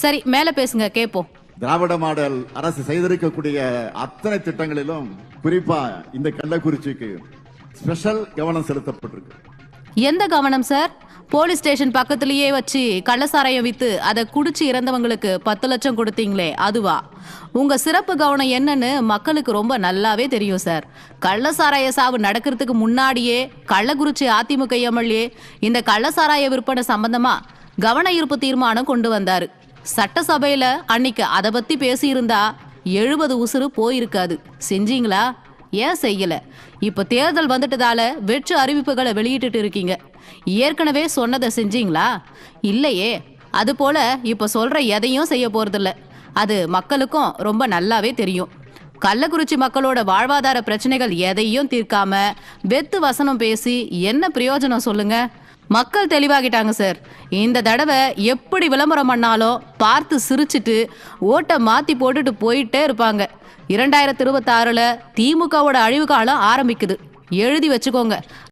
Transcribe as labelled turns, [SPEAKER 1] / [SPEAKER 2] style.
[SPEAKER 1] சரி மேல பேசுங்க கேப்போம்.
[SPEAKER 2] திராவிட மாடல் அரசு செய்திருக்கக்கூடிய அத்தனை திட்டங்களிலும் குறிப்பா இந்த கள்ளக்குறிச்சிக்கு ஸ்பெஷல் கவனம் செலுத்தப்பட்டிருக்கு.
[SPEAKER 1] எந்த கவனம் சார் போலீஸ் ஸ்டேஷன் பக்கத்திலேயே வச்சு கள்ளசாராயம் வித்து அதை குடிச்சு இறந்தவங்களுக்கு பத்து லட்சம் கொடுத்தீங்களே அதுவா? உங்க சிறப்பு கவனம் என்னன்னு மக்களுக்கு ரொம்ப நல்லாவே தெரியும் சார் கள்ளசாராய சாவு நடக்கிறதுக்கு முன்னாடியே கள்ளக்குறிச்சி அதிமுக எம்எல்ஏ இந்த கள்ளசாராய விற்பனை சம்பந்தமா கவன ஈர்ப்பு தீர்மானம் கொண்டு வந்தாரு. சட்டசபையில அன்னைக்கு அதை பத்தி பேசியிருந்தா எழுபது உசுறு போயிருக்காது. செஞ்சீங்களா? ஏன் செய்யல? இப்ப தேர்தல் வந்துட்டதால வெற்று அறிவிப்புகளை வெளியிட்டு இருக்கீங்க. ஏற்கனவே சொன்னதை செஞ்சீங்களா? இல்லையே. அது போல இப்ப சொல்ற எதையும் செய்ய போறதில்ல. அது மக்களுக்கும் ரொம்ப நல்லாவே தெரியும். கள்ளக்குறிச்சி மக்களோட வாழ்வாதார பிரச்சனைகள் எதையும் தீர்க்காம வெத்து வசனம் பேசி என்ன பிரயோஜனம் சொல்லுங்க? மக்கள் தெளிவாகிட்டாங்க சார். இந்த தடவை எப்படி விளம்பரம் பண்ணாலும் பார்த்து சிரிச்சிட்டு ஓட்டை மாற்றி போட்டுட்டு போயிட்டே இருப்பாங்க. இரண்டாயிரத்தி இருபத்தாறுல திமுகவோட அழிவு காலம் ஆரம்பிக்குது. எழுதி வச்சுக்கோங்க.